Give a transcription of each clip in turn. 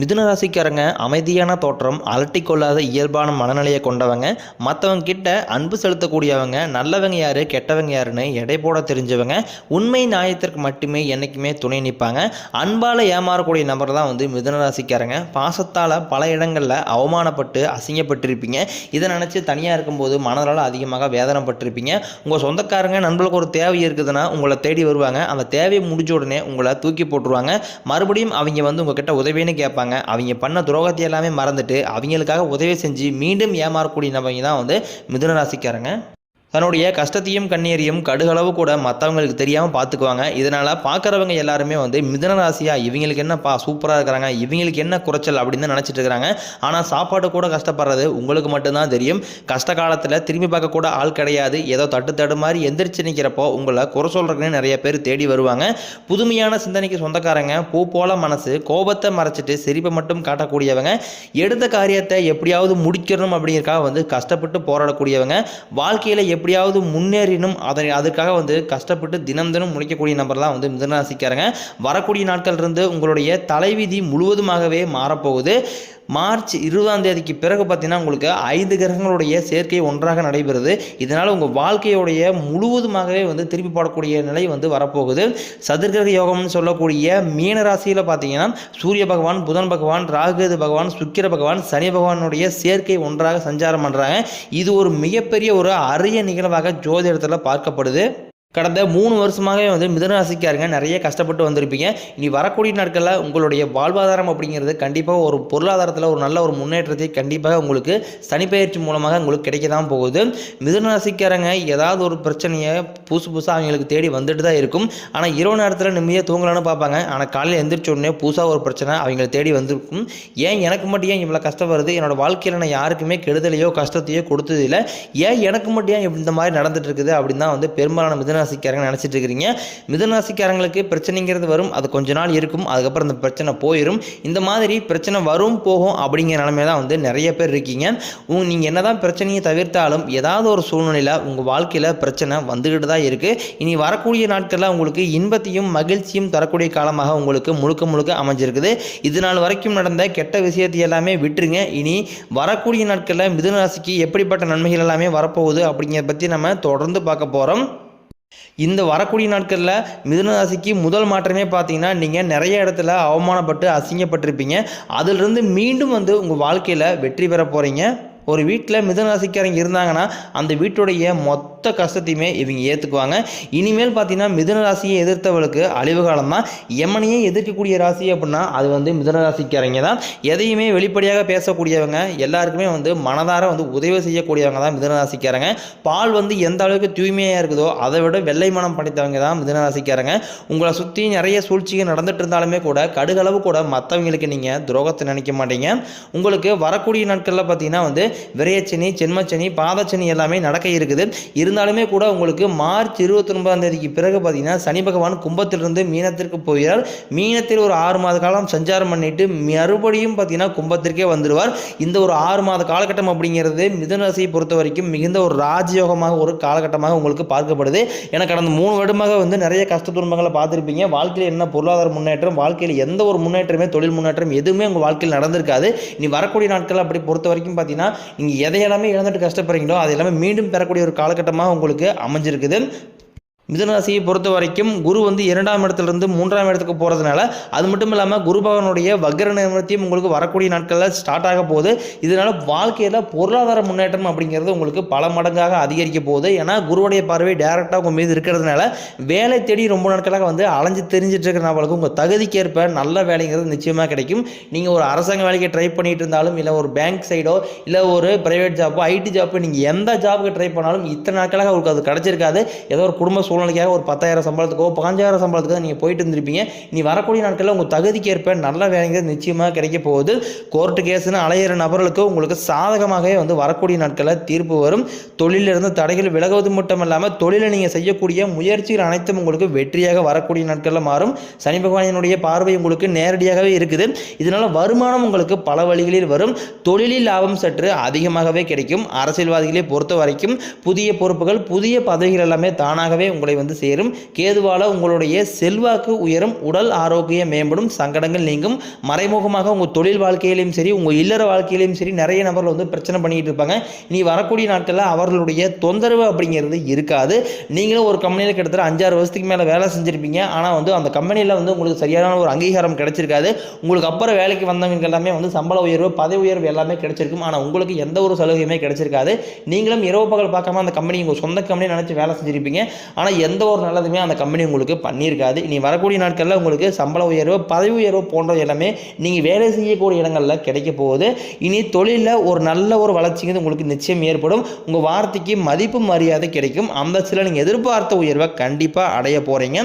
மிதுன ராசிக்காரங்க அமைதியான தோற்றம் அலட்டிக்கொள்ளாத இயல்பான மனநிலையை கொண்டவங்க மற்றவங்க கிட்ட அன்பு செலுத்தக்கூடியவங்க நல்லவங்க யாரு கெட்டவங்க யாருன்னு எடை போட தெரிஞ்சவங்க உண்மை நியாயத்திற்கு மட்டுமே என்றைக்குமே துணை நிற்பாங்க. அன்பால் ஏமாறக்கூடிய நபர் தான் வந்து மிதுன ராசிக்காரங்க. பாசத்தால் பல இடங்களில் அவமானப்பட்டு அசிங்கப்பட்டிருப்பீங்க. இதை நினச்சி தனியாக இருக்கும்போது மனதால் அதிகமாக வேதனைப்பட்டிருப்பீங்க. உங்கள் சொந்தக்காரங்க நண்பர்களுக்கு ஒரு தேவை இருக்குதுன்னா உங்களை தேடி வருவாங்க. அந்த தேவையை முடிஞ்ச உடனே உங்களை தூக்கி போட்டுருவாங்க. மறுபடியும் அவங்க வந்து உங்ககிட்ட உதவின்னு கேட்பாங்க. அவங்க பண்ண துரோகத்தை எல்லாமே மறந்துட்டு அவங்களுக்காக உதவி செஞ்சு மீண்டும் ஏமாறக்கூடிய நபங்க தான் வந்து மிதுன ராசிக்காரங்க தன்னுடைய கஷ்டத்தையும் கண்ணீரையும் கடுகளவு கூட மற்றவங்களுக்கு தெரியாமல் பார்த்துக்குவாங்க இதனால் பார்க்குறவங்க எல்லாருமே வந்து மிதன ராசியாக இவங்களுக்கு என்னப்பா சூப்பராக இருக்கிறாங்க இவங்களுக்கு என்ன குறைச்சல் அப்படின்னு தான் நினச்சிட்டு இருக்கிறாங்க. ஆனால் சாப்பாடு கூட கஷ்டப்படுறது உங்களுக்கு மட்டும்தான் தெரியும். கஷ்ட காலத்தில் திரும்பி பார்க்க கூட ஆள் கிடையாது. ஏதோ தட்டு தடு மாதிரி எந்திரிச்சு நிற்கிறப்போ உங்களை குறை சொல்கிறதுக்குன்னு நிறைய பேர் தேடி வருவாங்க. புதுமையான சிந்தனைக்கு சொந்தக்காரங்க பூ போல மனசு கோபத்தை மறைச்சிட்டு சிரிப்பை மட்டும் காட்டக்கூடியவங்க எடுத்த காரியத்தை எப்படியாவது முடிக்கணும் அப்படிங்கிறக்காக வந்து கஷ்டப்பட்டு போராடக்கூடியவங்க வாழ்க்கையில் எப்படியாவது முன்னேறினும் அதை அதுக்காக வந்து கஷ்டப்பட்டு தினம் தினம் முளைக்கக்கூடிய நபர் தான் வந்து மிதனராசிக்காரங்க வரக்கூடிய நாட்கள் இருந்து உங்களுடைய தலைவிதி முழுவதுமாகவே மாறப்போகுது. மார்ச் இருபதாம் தேதிக்கு பிறகு பார்த்தீங்கன்னா உங்களுக்கு ஐந்து கிரகங்களுடைய சேர்க்கை ஒன்றாக நடைபெறுது. இதனால் உங்கள் வாழ்க்கையுடைய முழுவதுமாகவே வந்து திருப்பி போடக்கூடிய நிலை வந்து வரப்போகுது. சதுர்கிரக யோகம்னு சொல்லக்கூடிய மீன ராசியில் பார்த்தீங்கன்னா சூரிய பகவான் புதன் பகவான் ராகுகேது பகவான் சுக்கிர பகவான் சனி பகவானுடைய சேர்க்கை ஒன்றாக சஞ்சாரம் பண்ணுறாங்க இது ஒரு மிகப்பெரிய ஒரு அரிய நிகழ்வாக ஜோதிடத்தில் பார்க்கப்படுது. கடந்த மூணு வருஷமாகவே வந்து மிதனராசிக்காரங்க நிறைய கஷ்டப்பட்டு வந்திருப்பீங்க. இனி வரக்கூடிய நாட்களில் உங்களுடைய வாழ்வாதாரம் அப்படிங்கிறது கண்டிப்பாக ஒரு பொருளாதாரத்தில் ஒரு நல்ல ஒரு முன்னேற்றத்தை கண்டிப்பாக உங்களுக்கு சனிப்பெயர்ச்சி மூலமாக உங்களுக்கு கிடைக்க தான் போகுது. மிதனராசிக்காரங்க ஏதாவது ஒரு பிரச்சனையை புதுசு புதுசாக அவங்களுக்கு தேடி வந்துட்டு தான் இருக்கும். ஆனால் இரவு நேரத்தில் நிம்மதியாக தூங்கலான்னு பார்ப்பாங்க. ஆனால் காலையில் எந்திரிச்ச உடனே புதுசாக ஒரு பிரச்சனை அவங்களை தேடி வந்திருக்கும். ஏன் எனக்கு மட்டும் ஏன் இவ்வளோ கஷ்டம் வருது? என்னோட வாழ்க்கையில் நான் யாருக்குமே கெடுதலையோ கஷ்டத்தையோ கொடுத்ததில்லை. ஏன் எனக்கு மட்டும் ஏன் இந்த மாதிரி நடந்துட்டு இருக்குது அப்படின்னு தான் வந்து பெரும்பாலான மிதனராசிக்காரங்க நினச்சிட்டு இருக்கிறீங்க மிதனராசிக்காரங்களுக்கு பிரச்சனைங்கிறது வரும் அது கொஞ்ச நாள் இருக்கும் அதுக்கப்புறம் இந்த பிரச்சனை போயிடும் இந்த மாதிரி பிரச்சனை வரும் போகும் அப்படிங்கிற நிலமையில தான் வந்து நிறைய பேர் இருக்கீங்க. உங்க நீங்கள் என்னதான் பிரச்சனையை தவிர்த்தாலும் ஏதாவது ஒரு சூழ்நிலையில் உங்கள் வாழ்க்கையில் பிரச்சனை வந்துக்கிட்டு தான் இருக்குது இனி வரக்கூடிய நாட்களில் உங்களுக்கு இன்பத்தையும் மகிழ்ச்சியும் தரக்கூடிய காலமாக உங்களுக்கு முழுக்க முழுக்க அமைஞ்சிருக்குது. இது நாள் வரைக்கும் நடந்த கெட்ட விஷயத்தை எல்லாமே விட்டுருங்க. இனி வரக்கூடிய நாட்களில் மிதுன ராசிக்கு எப்படிப்பட்ட நன்மைகள் எல்லாமே வரப்போகுது அப்படிங்கிறத பற்றி நம்ம தொடர்ந்து பார்க்க போகிறோம் இந்த வரக்கூடிய நாட்களில் மிதுன ராசிக்கு முதல் மாற்றமே பார்த்தீங்கன்னா நீங்கள் நிறைய இடத்துல அவமானப்பட்டு அசிங்கப்பட்டிருப்பீங்க. அதிலிருந்து மீண்டும் வந்து உங்கள் வாழ்க்கையில் வெற்றி பெற போகிறீங்க ஒரு வீட்டில் மிதனராசிக்காரங்க இருந்தாங்கன்னா அந்த வீட்டுடைய மொத்த கஷ்டத்தையுமே இவங்க ஏற்றுக்குவாங்க இனிமேல் பார்த்தீங்கன்னா மிதுன ராசியை எதிர்த்தவளுக்கு அழிவு காலம் தான் எமனையே எதிர்க்கக்கூடிய ராசி அப்படின்னா அது வந்து மிதுன ராசிக்காரங்க தான். எதையுமே வெளிப்படையாக பேசக்கூடியவங்க எல்லாருக்குமே வந்து மனதார வந்து உதவி செய்யக்கூடியவங்க தான் மிதன ராசிக்காரங்க பால் வந்து எந்த அளவுக்கு தூய்மையாக இருக்குதோ அதை விட வெள்ளை மனம் படைத்தவங்க தான் மிதன ராசிக்காரங்க உங்களை சுற்றி நிறைய சூழ்ச்சிகள் நடந்துட்டு இருந்தாலுமே கூட கடுகளவு கூட மற்றவங்களுக்கு நீங்கள் துரோகத்தை நினைக்க மாட்டீங்க. உங்களுக்கு வரக்கூடிய நாட்களில் பார்த்தீங்கன்னா வந்து விரையச்சனி ஜென்மச்சனி பாதச்சனி எல்லாமே நடக்க இருக்குது. இருந்தாலுமே கூட உங்களுக்கு மார்ச் இருபத்தி ஒன்பதாம் தேதிக்கு பிறகு பார்த்தீங்கன்னா சனி பகவான் கும்பத்திலிருந்து மீனத்திற்கு போகிறார். மீனத்தில் ஒரு ஆறு மாத காலம் சஞ்சாரம் பண்ணிட்டு மறுபடியும் பார்த்தீங்கன்னா கும்பத்திற்கே வந்துடுவார். இந்த ஒரு ஆறு மாத காலகட்டம் அப்படிங்கிறது மிதனராசியை பொறுத்த வரைக்கும் மிகுந்த ஒரு ராஜயோகமாக ஒரு காலகட்டமாக உங்களுக்கு பார்க்கப்படுது. ஏன்னா கடந்த மூணு வருடமாக வந்து நிறைய கஷ்ட துன்பங்களை பார்த்துருப்பீங்க. வாழ்க்கையில் என்ன பொருளாதார முன்னேற்றம் வாழ்க்கையில் எந்த ஒரு முன்னேற்றமே தொழில் முன்னேற்றம் எதுவுமே உங்கள் வாழ்க்கையில் நடந்திருக்காது. இனி வரக்கூடிய நாட்கள் அப்படி பொறுத்த வரைக்கும் பார்த்தீங்கன்னா நீங்கள் எதை எல்லாமே இழந்துட்டு கஷ்டப்படுறீங்களோ அது எல்லாமே மீண்டும் பெறக்கூடிய ஒரு காலகட்டமாக உங்களுக்கு அமைஞ்சிருக்குது. மிதுனராசியை பொறுத்த வரைக்கும் குரு வந்து இரண்டாம் இடத்துலேருந்து மூன்றாம் இடத்துக்கு போகிறதுனால அது மட்டும் இல்லாமல் குரு பகவானுடைய வக்ர நிமிடத்தையும் உங்களுக்கு வரக்கூடிய நாட்களில் ஸ்டார்ட் ஆக போகுது. இதனால் வாழ்க்கையில் பொருளாதார முன்னேற்றம் அப்படிங்கிறது உங்களுக்கு பல மடங்காக அதிகரிக்க போகுது. ஏன்னா குருவுடைய பார்வை டேரெக்டாக உங்கள் மீது இருக்கிறதுனால வேலை தேடி ரொம்ப நாட்களாக வந்து அலைஞ்சு தெரிஞ்சிட்டு இருக்கிற நம்மளுக்கு உங்கள் தகுதிக்கேற்ப நல்ல வேலைங்கிறது நிச்சயமாக கிடைக்கும். நீங்கள் ஒரு அரசாங்க வேலைக்கு ட்ரை பண்ணிட்டு இருந்தாலும் இல்லை ஒரு பேங்க் சைடோ இல்லை ஒரு ப்ரைவேட் ஜாப்போ ஐடி ஜாப்போ நீங்கள் எந்த ஜாபுக்கு ட்ரை பண்ணாலும் இத்தனை நாட்களாக உங்களுக்கு அது கிடச்சிருக்காது. ஏதோ ஒரு குடும்ப சூழ்நிலைக்காக ஒரு பத்தாயிரம் சம்பளத்துக்கோ பாஞ்சாயிரம் சம்பளத்துக்கோ நீங்கள் போயிட்டு இருந்திருப்பீங்க. நீ வரக்கூடிய நாட்களில் உங்கள் தகுதிக்கு ஏற்ப நல்ல வேலைங்கிறது நிச்சயமாக கிடைக்க போகுது. கோர்ட்டு கேஸ்னு அலையிற நபர்களுக்கு உங்களுக்கு சாதகமாகவே வந்து வரக்கூடிய நாட்களில் தீர்ப்பு வரும். தொழிலிருந்து தடைகள் விலகுவது மட்டும் இல்லாமல் தொழிலை நீங்கள் செய்யக்கூடிய முயற்சிகள் அனைத்தும் உங்களுக்கு வெற்றியாக வரக்கூடிய நாட்களில் மாறும். சனி பகவானினுடைய பார்வை உங்களுக்கு நேரடியாகவே இருக்குது. இதனால் வருமானம் உங்களுக்கு பல வழிகளில் வரும். தொழிலில் லாபம் சற்று அதிகமாகவே கிடைக்கும். அரசியல்வாதிகளை பொறுத்த வரைக்கும் புதிய பொறுப்புகள் புதிய பதவிகள் எல்லாமே தானாகவே உங்களுக்கு முறை வந்து சேரும். கேதுவால உங்களுடைய செல்வாக்கு உயரும். உடல் ஆரோக்கியம் மேம்படும். சங்கடங்கள் நீங்கும். மறைமுகமாக உங்கள் தொழில் வாழ்க்கையிலையும் சரி உங்கள் இல்லற வாழ்க்கையிலையும் சரி நிறைய நபர்கள் வந்து பிரச்சனை பண்ணிகிட்டு இருப்பாங்க. இனி வரக்கூடிய நாட்களில் அவர்களுடைய தொந்தரவு அப்படிங்கிறது இருக்காது. நீங்களும் ஒரு கம்பெனியில் கிட்டத்தட்ட அஞ்சாறு வருஷத்துக்கு மேலே வேலை செஞ்சுருப்பீங்க. ஆனால் வந்து அந்த கம்பெனியில் வந்து உங்களுக்கு சரியான ஒரு அங்கீகாரம் கிடைச்சிருக்காது. உங்களுக்கு அப்புறம் வேலைக்கு வந்தவங்க எல்லாமே வந்து சம்பள உயர்வு பதவி உயர்வு எல்லாமே கிடைச்சிருக்கும். ஆனால் உங்களுக்கு எந்த ஒரு சலுகையுமே கிடைச்சிருக்காது. நீங்களும் இரவு பகல் பார்க்காம அந்த கம்பெனி உங்கள் சொந்த கம்பெனி நினச்சி வேலை செஞ்சுருப்பீங்க. ஆனால் எந்த ஒரு நல்லதுமே அந்த கம்பெனி உங்களுக்கு பண்ணியிருக்காது. இனி வரக்கூடிய நாட்களில் உங்களுக்கு சம்பள உயர்வு பதவி உயர்வு போன்ற எல்லாமே நீங்கள் வேலை செய்யக்கூடிய இடங்களில் கிடைக்க போகுது. இனி தொழிலில் ஒரு நல்ல ஒரு வளர்ச்சிங்கிறது உங்களுக்கு நிச்சயம் ஏற்படும். உங்கள் வார்த்தைக்கு மதிப்பு மரியாதை கிடைக்கும். அந்த சில நீங்கள் எதிர்பார்த்த உயர்வை கண்டிப்பாக அடைய போகிறீங்க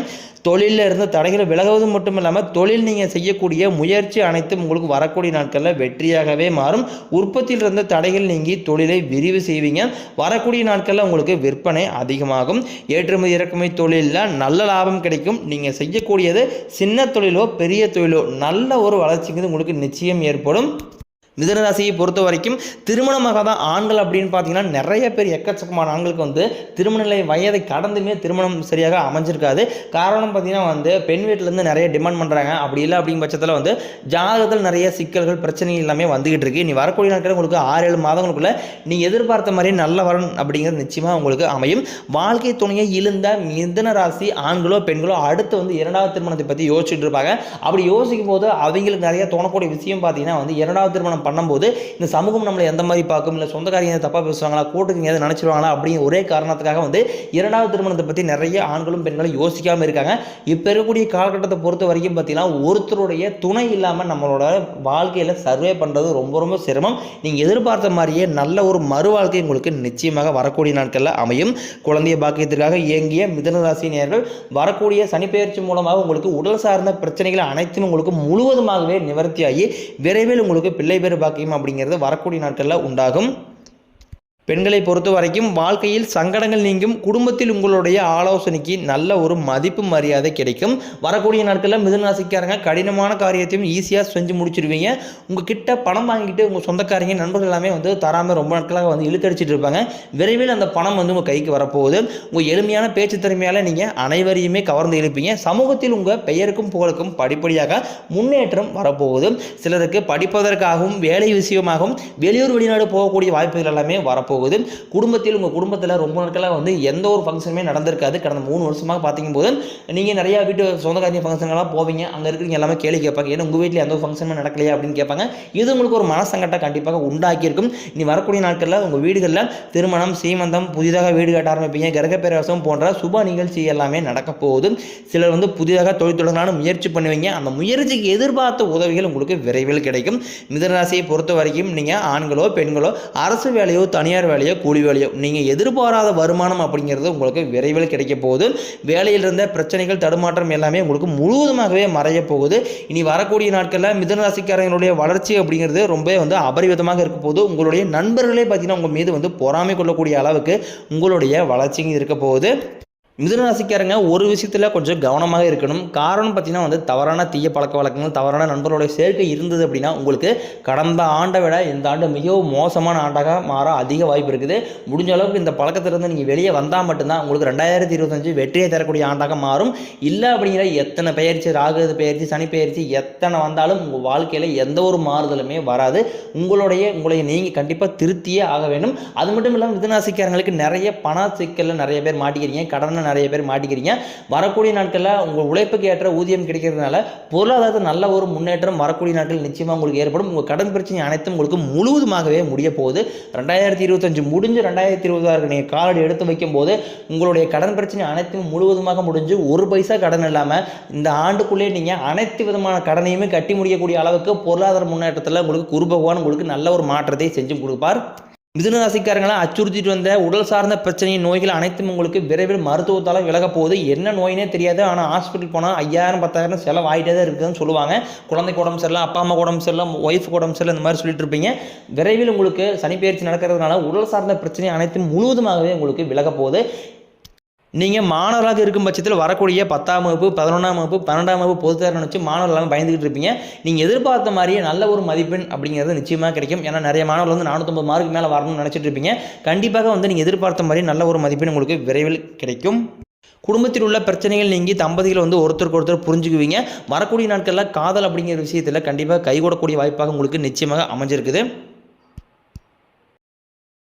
தொழிலில் இருந்து தடைகளை விலகுவது மட்டும் இல்லாமல் தொழில் நீங்கள் செய்யக்கூடிய முயற்சி அனைத்தும் உங்களுக்கு வரக்கூடிய நாட்களில் வெற்றியாகவே மாறும். உற்பத்தியில் இருந்த தடைகள் நீங்கி தொழிலை விரிவு செய்வீங்க. வரக்கூடிய நாட்களில் உங்களுக்கு விற்பனை அதிகமாகும். ஏற்றுமதி இறக்குமதி தொழிலில் நல்ல லாபம் கிடைக்கும். நீங்கள் செய்யக்கூடியது சின்ன தொழிலோ பெரிய தொழிலோ நல்ல ஒரு வளர்ச்சிங்கிறது உங்களுக்கு நிச்சயம் ஏற்படும். மிதனராசியை பொறுத்த வரைக்கும் திருமணமாகாத ஆண்கள் அப்படின்னு பார்த்தீங்கன்னா நிறைய பேர் எக்கச்சக்கமான ஆண்களுக்கு வந்து திருமண நிலை வயதை கடந்துமே திருமணம் சரியாக அமைஞ்சிருக்காது. காரணம் பார்த்தீங்கன்னா வந்து பெண் வீட்டிலேருந்து நிறைய டிமாண்ட் பண்ணுறாங்க அப்படி இல்லை அப்படிங்கிற பட்சத்தில் வந்து ஜாதகத்தில் நிறைய சிக்கல்கள் பிரச்சனைகள் எல்லாமே வந்துகிட்டு இருக்கு. நீ வரக்கூடிய நாட்கள் உங்களுக்கு ஆறு ஏழு மாதங்களுக்குள்ள நீங்கள் எதிர்பார்த்த மாதிரி நல்ல வரன் அப்படிங்கிறது நிச்சயமாக உங்களுக்கு அமையும். வாழ்க்கை துணையை இழுந்த மிதன ராசி ஆண்களோ பெண்களோ அடுத்து வந்து இரண்டாவது திருமணத்தை பற்றி யோசிச்சுட்டு இருப்பாங்க. அப்படி யோசிக்கும் போது அவங்களுக்கு நிறைய தோணக்கூடிய விஷயம் பார்த்தீங்கன்னா வந்து இரண்டாவது திருமணம் பண்ணும்போது இந்த சமூகம் நம்மளை எந்த மாதிரி பார்க்கும்? இல்லை சொந்தக்காரங்க தப்பாக பேசுவாங்களா? கூட்டுக்கு எதாவது நினச்சிருவாங்களா? அப்படிங்கிற ஒரே காரணத்துக்காக வந்து இரண்டாவது திருமணத்தை பற்றி நிறைய ஆண்களும் பெண்களும் யோசிக்காமல் இருக்காங்க. இப்போ இருக்கக்கூடிய காலகட்டத்தை பொறுத்த வரைக்கும் பார்த்தீங்கன்னா ஒருத்தருடைய துணை இல்லாமல் நம்மளோட வாழ்க்கையில் சர்வே பண்ணுறது ரொம்ப ரொம்ப சிரமம். நீங்கள் எதிர்பார்த்த மாதிரியே நல்ல ஒரு மறு வாழ்க்கை உங்களுக்கு நிச்சயமாக வரக்கூடிய நாட்களில் அமையும். குழந்தைய பாக்கியத்திற்காக இயங்கிய மிதனராசி நேர்கள் வரக்கூடிய சனிப்பெயர்ச்சி மூலமாக உங்களுக்கு உடல் சார்ந்த பிரச்சனைகள் அனைத்தும் உங்களுக்கு முழுவதுமாகவே நிவர்த்தியாகி விரைவில் உங்களுக்கு பிள்ளை பேர் பாக்கியம் அப்படிங்கிறது வரக்கூடிய நாட்களில் உண்டாகும். பெண்களை பொறுத்த வரைக்கும் வாழ்க்கையில் சங்கடங்கள் நீங்கும். குடும்பத்தில் உங்களுடைய ஆலோசனைக்கு நல்ல ஒரு மதிப்பு மரியாதை கிடைக்கும். வரக்கூடிய நாட்களில் மிதுனராசிக்காரங்க கடினமான காரியத்தையும் ஈஸியாக செஞ்சு முடிச்சிருவீங்க. உங்கள் கிட்ட பணம் வாங்கிட்டு உங்கள் சொந்தக்காரங்க நண்பர்கள் எல்லாமே வந்து தராமல் ரொம்ப நாட்களாக வந்து இழுத்தடிச்சிட்டு இருப்பாங்க. விரைவில் அந்த பணம் வந்து உங்கள் கைக்கு வரப்போகுது. உங்கள் எளிமையான பேச்சு திறமையால் நீங்கள் அனைவரையுமே கவர்ந்து இழுப்பீங்க. சமூகத்தில் உங்கள் பெயருக்கும் புகழுக்கும் படிப்படியாக முன்னேற்றம் வரப்போகுது. சிலருக்கு படிப்பதற்காகவும் வேலை விஷயமாகவும் வெளியூர் வெளிநாடு போகக்கூடிய வாய்ப்புகள் எல்லாமே வரப்போகுது. போகுது குடும்பத்தில் உங்கள் குடும்பத்தில் ரொம்ப நாட்களாக வந்து எந்த ஒரு ஃபங்க்ஷனுமே நடந்திருக்காது. கடந்த மூணு வருஷமாக பார்த்திங்க போது நீங்கள் நிறையா வீட்டு சொந்தக்காரிய ஃபங்க்ஷன்கள்லாம் போவீங்க. அங்கே இருக்கிறவங்க எல்லாமே கேள்வி கேட்பாங்க. ஏன்னா உங்கள் வீட்டில் எந்த ஒரு ஃபங்க்ஷனுமே நடக்கலையா அப்படின்னு கேட்பாங்க. இது உங்களுக்கு ஒரு மனசங்கட்டை கண்டிப்பாக உண்டாக்கியிருக்கும். நீ வரக்கூடிய நாட்களில் உங்கள் வீடுகளில் திருமணம் சீமந்தம் புதிதாக வீடு கட்ட ஆரம்பிப்பீங்க. கிரகப்பேரவசம் போன்ற சுப நிகழ்ச்சி எல்லாமே நடக்க போகுது. சிலர் வந்து புதிதாக தொழில் தொடங்கலான முயற்சி பண்ணுவீங்க. அந்த முயற்சிக்கு எதிர்பார்த்த உதவிகள் உங்களுக்கு விரைவில் கிடைக்கும். மிதனராசியை பொறுத்த வரைக்கும் நீங்கள் ஆண்களோ பெண்களோ அரசு வேலையோ தனியார் தனியார் வேலையோ கூலி வேலையோ நீங்கள் எதிர்பாராத வருமானம் அப்படிங்கிறது உங்களுக்கு விரைவில் கிடைக்க போகுது. வேலையில் இருந்த பிரச்சனைகள் தடுமாற்றம் எல்லாமே உங்களுக்கு முழுவதுமாகவே மறைய போகுது. இனி வரக்கூடிய நாட்களில் மிதனராசிக்காரங்களுடைய வளர்ச்சி அப்படிங்கிறது ரொம்ப வந்து அபரிவிதமாக இருக்க போது உங்களுடைய நண்பர்களே பார்த்தீங்கன்னா உங்கள் மீது வந்து பொறாமை கொள்ளக்கூடிய அளவுக்கு உங்களுடைய வளர்ச்சிங்க இருக்க போகுது. மிதுனராசிக்காரங்க ஒரு விஷயத்தில் கொஞ்சம் கவனமாக இருக்கணும். காரணம் பார்த்தீங்கன்னா வந்து தவறான தீய பழக்க வழக்கங்கள் தவறான நண்பர்களுடைய சேர்க்கை இருந்தது அப்படின்னா உங்களுக்கு கடந்த ஆண்டை விட இந்த ஆண்டு மிகவும் மோசமான ஆண்டாக மாற அதிக வாய்ப்பு இருக்குது. முடிஞ்ச அளவுக்கு இந்த பழக்கத்திலிருந்து நீங்கள் வெளியே வந்தால் மட்டும்தான் உங்களுக்கு ரெண்டாயிரத்தி இருபத்தஞ்சு வெற்றியை தரக்கூடிய ஆண்டாக மாறும். இல்லை அப்படிங்கிற எத்தனை பயிற்சி ராகு பயிற்சி சனி பயிற்சி எத்தனை வந்தாலும் உங்கள் வாழ்க்கையில் எந்த ஒரு மாறுதலுமே வராது. உங்களுடைய உங்களை நீங்கள் கண்டிப்பாக திருத்தியே ஆக வேண்டும். அது மட்டும் இல்லாமல் மிதுனராசிக்காரங்களுக்கு நிறைய பண சிக்கலில் நிறைய பேர் மாட்டிக்கிறீங்க. கடனை நிறைய பேர் மாட்டிக்கிறீங்க. வரக்கூடிய நாட்களில் உங்கள் உழைப்புக்கு ஏற்ற ஊதியம் கிடைக்கிறதுனால பொருளாதாரத்தில் நல்ல ஒரு முன்னேற்றம் வரக்கூடிய நாட்கள் நிச்சயமாக உங்களுக்கு ஏற்படும். உங்கள் கடன் பிரச்சனை அனைத்தும் உங்களுக்கு முழுவதுமாகவே முடிய போகுது. ரெண்டாயிரத்தி இருபத்தஞ்சு முடிஞ்சு ரெண்டாயிரத்தி இருபதாறு நீங்கள் காலடி எடுத்து வைக்கும்போது உங்களுடைய கடன் பிரச்சனை அனைத்தும் முழுவதுமாக முடிஞ்சு ஒரு பைசா கடன் இல்லாமல் இந்த ஆண்டுக்குள்ளே நீங்கள் அனைத்து விதமான கடனையுமே கட்டி முடியக்கூடிய அளவுக்கு பொருளாதார முன்னேற்றத்தில் உங்களுக்கு குரு பகவான் உங்களுக்கு நல்ல ஒரு மாற்றத்தை செஞ்சு கொடுப்பார். மிதுனராசிக்காரங்களாம் அச்சுறுத்திட்டு வந்த உடல் சார்ந்த பிரச்சனை நோய்கள் அனைத்தும் உங்களுக்கு விரைவில் மருத்துவத்தால் விலக போகுது. என்ன நோயினே தெரியாது. ஆனால் ஹாஸ்பிட்டல் போனால் ஐயாயிரம் பத்தாயிரம் செலவு ஆகிட்டே தான் இருக்குதுன்னு சொல்லுவாங்க. குழந்தைக்கு உடம்பு சரியில்லை அப்பா அம்மா உடம்பு சரியில்லை ஒய்ஃப் உடம்பு சரியில்லை இந்த மாதிரி சொல்லிட்டு இருப்பீங்க. விரைவில் உங்களுக்கு சனிப்பெயர்ச்சி நடக்கிறதுனால உடல் சார்ந்த பிரச்சனை அனைத்தும் முழுவதுமாகவே உங்களுக்கு விலக போகுது. நீங்கள் மாணவராக இருக்கும் பட்சத்தில் வரக்கூடிய பத்தாம் வகுப்பு பதினொன்றாம் வகுப்பு பன்னெண்டாம் வகுப்பு பொதுத்தேர்வு நினச்சி மாணவர்கள் பயந்துகிட்டு இருப்பீங்க. நீங்கள் எதிர்பார்த்த மாதிரியே நல்ல ஒரு மதிப்பெண் அப்படிங்கிறது நிச்சயமாக கிடைக்கும். ஏன்னா நிறைய மாணவர்கள் வந்து நானூற்றம்பது மார்க் மேலே வரணும்னு நினச்சிட்டு இருப்பீங்க. கண்டிப்பாக வந்து நீங்கள் எதிர்பார்த்த மாதிரி நல்ல ஒரு மதிப்பெண் உங்களுக்கு விரைவில் கிடைக்கும். குடும்பத்தில் உள்ள பிரச்சனைகள் நீங்கி தம்பதிகள் வந்து ஒருத்தருக்கு ஒருத்தர் புரிஞ்சுக்குவீங்க. வரக்கூடிய நாட்களில் காதல் அப்படிங்கிற விஷயத்தில் கண்டிப்பாக கைகூடக்கூடிய வாய்ப்பாக உங்களுக்கு நிச்சயமாக அமைஞ்சிருக்குது.